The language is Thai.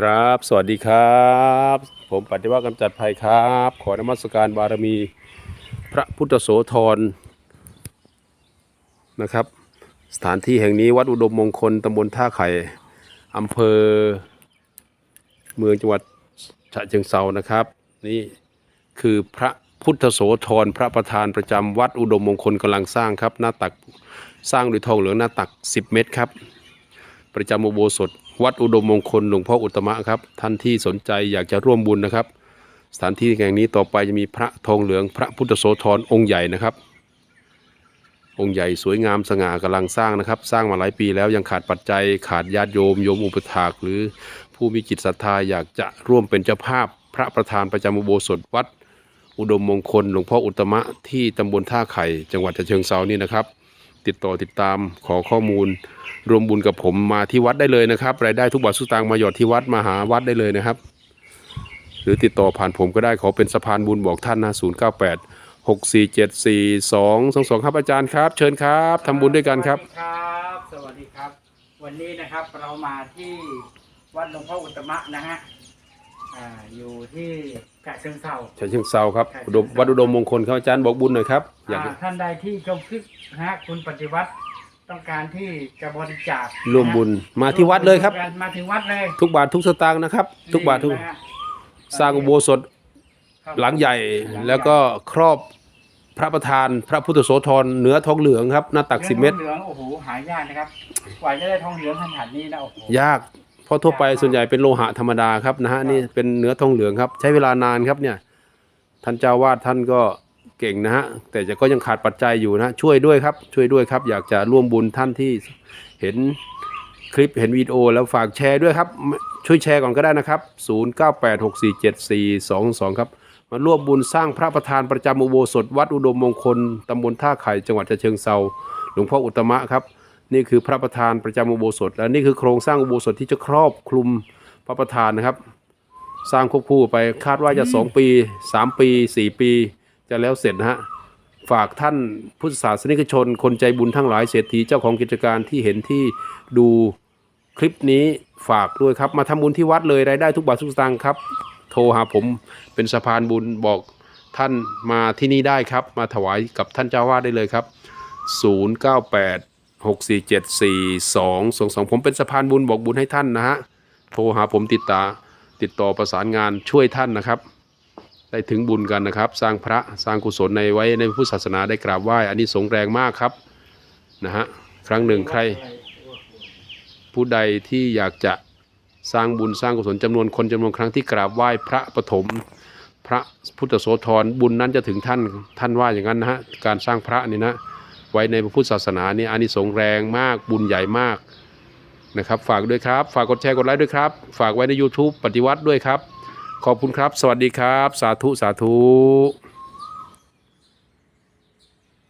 ครับ สวัสดีครับ ผมปฏิวัติกำจัดภัยครับ ขอนมัสการบารมี พระพุทธโสธรนะครับ สถานที่แห่งนี้วัดอุดมมงคลตำบลท่าไข่อำเภอ เมืองจังหวัดฉะเชิงเซานะครับ นี่คือพระพุทธโสธรพระประธานประจำวัดอุดมมงคลกำลังสร้างครับ หน้าตักสร้างด้วยทองเหลืองหน้าตัก 10 เมตรครับ ประจำอุโบสถ วัดอุดมมงคลหลวงพ่ออุตมะครับ ท่านที่สนใจอยากจะร่วมบุญนะครับ สถานที่แห่งนี้ต่อไปจะมีพระทองเหลืองพระพุทธโสธรองค์ใหญ่นะครับ องค์ใหญ่สวยงามสง่ากำลังสร้างนะครับ สร้างมาหลายปีแล้วยังขาดปัจจัยขาดญาติโยมโยมอุปถากหรือผู้มีจิตศรัทธาอยากจะร่วมเป็นเจ้าภาพ พระประธานประจำอุโบสถวัด อุดมมงคลหลวงพ่ออุตตมะที่ตำบลท่าไข่จังหวัดฉะเชิงเซานี่นะครับ ติดต่อติดตามขอข้อมูล รวมบุญกับผมมาที่วัดได้เลยนะครับรายได้ทุกบาททุกสตางค์มาหยอดที่วัดมาหาวัดได้เลยนะครับ หรือติดต่อผ่านผมก็ได้ขอเป็นสะพานบุญบอกท่านนะ0 9 8 6 4 7 4 2 2 2ครับอาจารย์ครับ เชิญครับทำบุญด้วยกันครับ สวัสดีครับ สวัสดีครับ วันนี้นะครับเรามาที่วัดหลวงพ่ออุตตมะนะฮะ อ่าอยู่ที่กะเชิงเซา ฉะเชิงเซาครับอุดมวัดอุดมมงคลครับอาจารย์บอกบุญหน่อยครับอยากอ่าท่านใดที่ชมคลิปนะฮะคุณปฏิวัติต้องการที่จะบริจาคร่วมบุญมาที่วัดเลยครับ มาถึงวัดเลยทุกบาททุกสตางค์นะครับ ทุกบาททุกนี่นะฮะสร้างอุโบสถครับหลังใหญ่ แล้วก็ครอบพระประธานพระพุทธโสธรเหนือทองเหลืองครับหน้าตัก10เมตรเหลืองโอ้โหหายากนะครับกว่าจะได้ทองเหลืองขนาดนี้นะโอ้โหยาก เพราะทั่วไปส่วนใหญ่เป็นโลหะธรรมดาครับนะฮะนี่เป็นเนื้อทองเหลืองครับ ใช้เวลานานครับเนี่ยท่านเจ้าวาดท่านก็เก่งนะฮะแต่จะก็ยังขาดปัจจัยอยู่นะช่วยด้วยครับ ช่วยด้วยครับ อยากจะร่วมบุญท่านที่เห็นคลิปเห็นวิดีโอแล้วฝากแชร์ด้วยครับ ช่วยแชร์ก่อนก็ได้นะครับ 0986474222 ครับมาร่วมบุญสร้างพระประธานประจำอุโบสถวัดอุดมมงคลตำบลท่าไข่จังหวัดฉะเชิงเซาหลวงพ่ออุตตมะครับ นี่คือพระประธานประจำอุโบสถ และนี่คือโครงสร้างอุโบสถที่จะครอบคลุมพระประธานนะครับ สร้างควบคู่ไปคาดว่าจะ 2 ปี 3 ปี 4 ปี จะแล้วเสร็จนะฮะฝากท่านพุทธศาสนิกชน คนใจบุญทั้งหลายเศรษฐีเจ้าของกิจการที่เห็นที่ดูคลิปนี้ฝากด้วยครับ มาทำบุญที่วัดเลยรายได้ทุกบาททุกสตางค์ครับ โทรหาผมเป็นสะพานบุญบอกท่านมาที่นี่ได้ครับ มาถวายกับท่านเจ้าวาดได้เลยครับ 098 6474222 ผมเป็นสะพานบุญบอกบุญให้ท่านนะฮะ โทรหาผมติดตาติดต่อประสานงานช่วยท่านนะครับ ได้ถึงบุญกันนะครับ สร้างพระสร้างกุศลในไว้ในพุทธศาสนาได้กราบไหว้อันนี้สงแรงมากครับนะฮะครั้งหนึ่งใคร ผู้ใดที่อยากจะสร้างบุญสร้างกุศลจำนวนคนจำนวนครั้งที่กราบไหว้พระปฐมพระพุทธโสธรบุญนั้นจะถึงท่านท่านว่าอย่างนั้นนะฮะการสร้างพระนี่นะ ไว้ในพระพุทธศาสนานี่อานิสงส์แรงมากบุญใหญ่มากนะครับ ฝากด้วยครับ ฝากกดแชร์กดไลค์ด้วยครับ ฝากไว้ใน YouTube ปฏิวัติด้วยครับ ขอบคุณครับ สวัสดีครับ สาธุ สาธุ